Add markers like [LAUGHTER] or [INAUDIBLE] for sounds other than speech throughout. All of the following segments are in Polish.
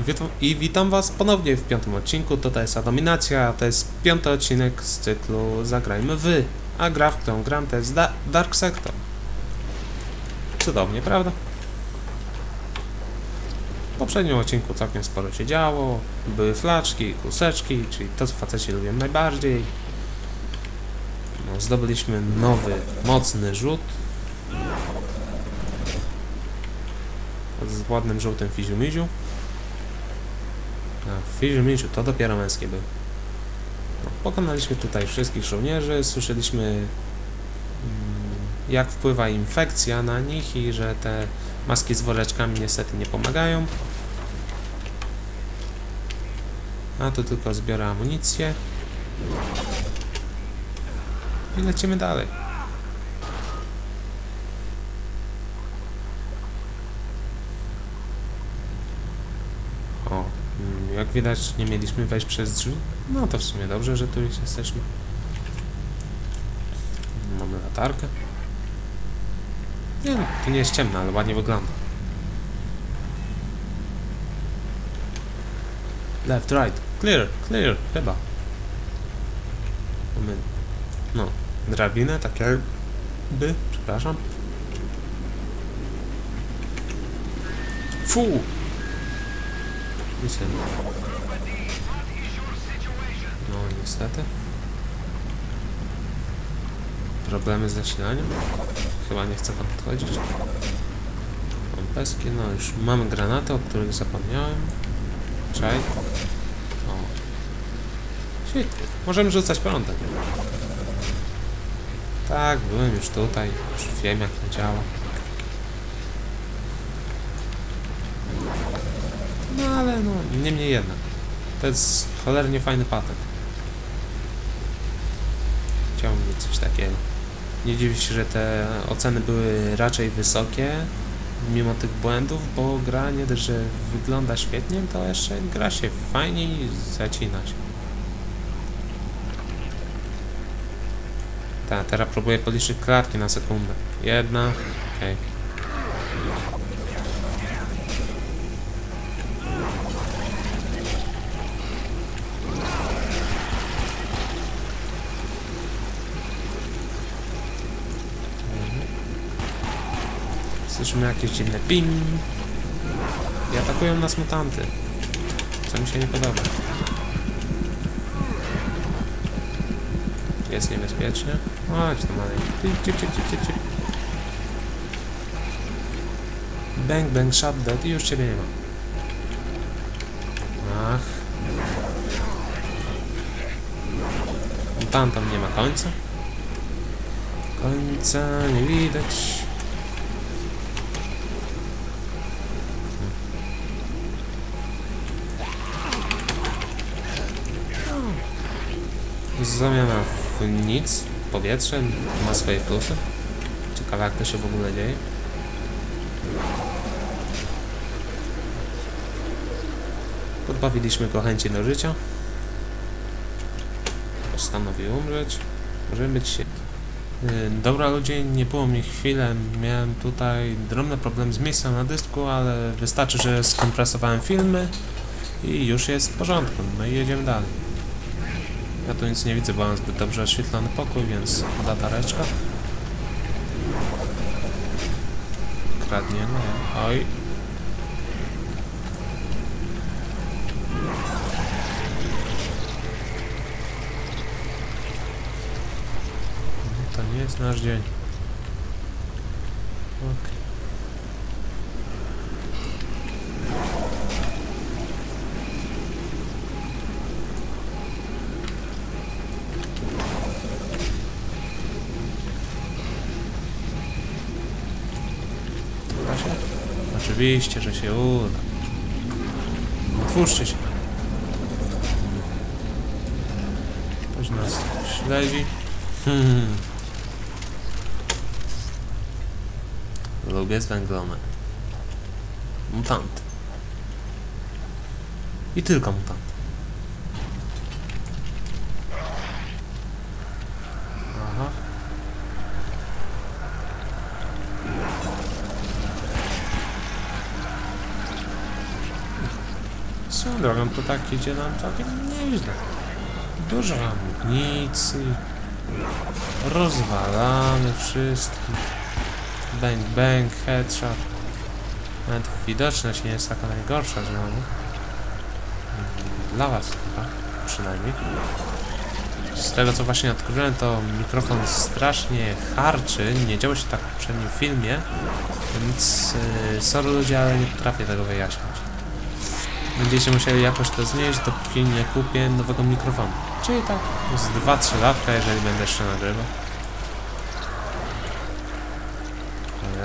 I, witam, I witam Was ponownie w piątym odcinku. To jest Dominacja, a to jest piąty odcinek z cyklu Zagrajmy Wy. A gra, w którą gram, to jest da Dark Sector. Cudownie, prawda? W poprzednim odcinku całkiem sporo się działo. Były flaczki, kuseczki, czyli to, co faceci lubią najbardziej. No, zdobyliśmy nowy, mocny rzut. Z ładnym żółtym fiziumiziu. A fiziumiziu to dopiero męskie był. No, pokonaliśmy tutaj wszystkich żołnierzy, słyszeliśmy mm, jak wpływa infekcja na nich i że te maski z woreczkami niestety nie pomagają. A tu tylko zbiorę amunicję. I lecimy dalej. Jak widać nie mieliśmy wejść przez drzwi. No to w sumie dobrze, że tu już jesteśmy. Mamy latarkę. Nie no, to nie jest ciemno, ale ładnie wygląda. Left, right. Clear, clear, chyba. Mamy, no, drabinę, tak jakby, przepraszam. Fu! Myślę. Niestety. Problemy z zasilaniem? Chyba nie chce pan podchodzić. Mam peski, no już mamy granaty, o których zapomniałem. Czaj. O. Świetnie. Możemy rzucać prądem. Tak, byłem już tutaj. Już wiem jak to działa. No ale no, niemniej jednak. To jest cholernie fajny patent. Mieć coś takiego. Nie dziwię się, że te oceny były raczej wysokie, mimo tych błędów, bo gra nie dość, że wygląda świetnie, to jeszcze gra się fajnie i zacina się. Tak, teraz próbuję policzyć klatki na sekundę. Jedna, okej. Słyszymy jakieś dziwne ping. I atakują nas mutanty. Co mi się nie podoba. Jest niebezpiecznie. Chodź tu malej. Cip, cip. Bang, bang, shot dead i już ciebie nie ma. Ach. Mutantom nie ma końca. Końca nie widać. Zamiana w nic, w powietrze, ma swoje plusy. Ciekawe jak to się w ogóle dzieje. Podbawiliśmy go chęci do życia. Postanowił umrzeć. Możemy być się... Yy, Dobra ludzie, nie było mnie chwilę, miałem tutaj drobne problemy z miejscem na dysku, ale wystarczy, że skompresowałem filmy i już jest w porządku. No i jedziemy dalej. Ja tu nic nie widzę, bo mam zbyt dobrze oświetlony pokój, więc latareczka. Kradniemy. Oj. To nie jest nasz dzień. Okej. Oczywiście, że się uda. Otwórzcie się. Ktoś nas śledzi. Hmm. Lubię zwęglone. Mutant. I tylko mutant. Swoją drogą to tak idzie nam całkiem nieźle. Dużo amunicji. Rozwalamy wszystkich. Bang, bang, headshot. Nawet widoczność nie jest taka najgorsza znowu. Dla was chyba, przynajmniej. Z tego co właśnie odkryłem, to mikrofon strasznie harczy. Nie działo się tak w poprzednim filmie, więc yy, sorry ludzie, ale nie potrafię tego wyjaśnić. Będziecie musieli jakoś to znieść, dopóki nie kupię nowego mikrofonu. Czyli tak z 2-3 latka, jeżeli będę jeszcze nagrywał.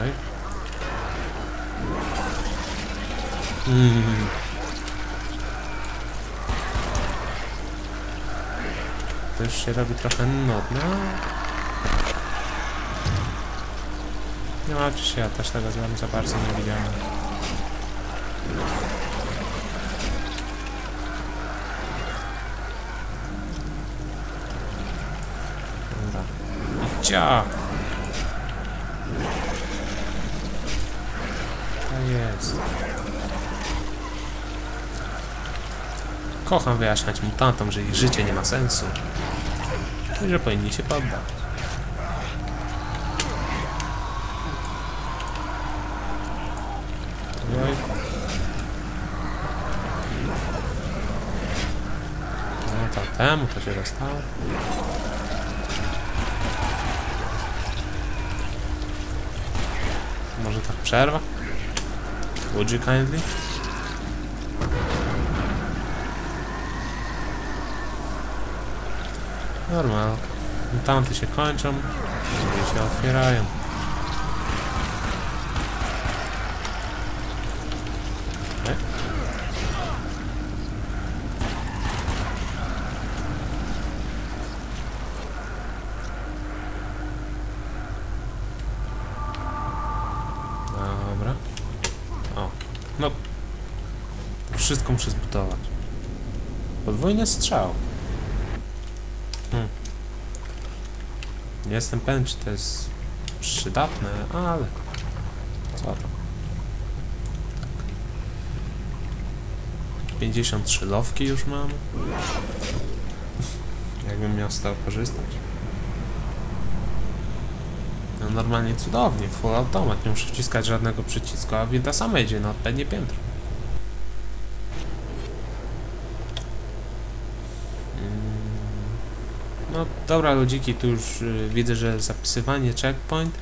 Ojej. Mm. To już się robi trochę. Nie martwcie się, ja też tego za- za bardzo nie widziałem. Dobra. Cia! To jest. Kocham wyjaśniać mutantom, że ich życie nie ma sensu. I że powinni się poddać. No to temu to się dostało. Tak przerwa? Would you kindly? Normal. Tamte się kończą, drugie się otwierają. E? Dobra. O, no. Wszystko muszę zbudować. Podwójny strzał. Hmm. Nie jestem pewien, czy to jest przydatne, ale co tam. 53 lowki już mam. [LAUGHS] Jakbym miał z tego korzystać. No normalnie cudownie, full automat, nie muszę wciskać żadnego przycisku, a winda sama idzie na odpowiednie piętro. No dobra ludziki, tu już y, widzę, że zapisywanie checkpoint.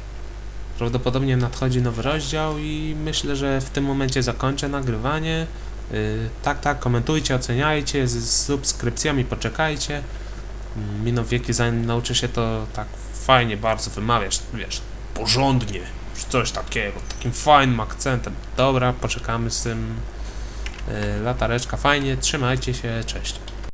Prawdopodobnie nadchodzi nowy rozdział i myślę, że w tym momencie zakończę nagrywanie. Y, tak, tak, komentujcie, oceniajcie, z, subskrypcjami poczekajcie. Mm, Miną wieki zanim nauczy się to tak fajnie bardzo wymawiać, wiesz, porządnie, coś takiego, takim fajnym akcentem. Dobra, poczekamy z tym. Y, latareczka, fajnie, trzymajcie się, cześć.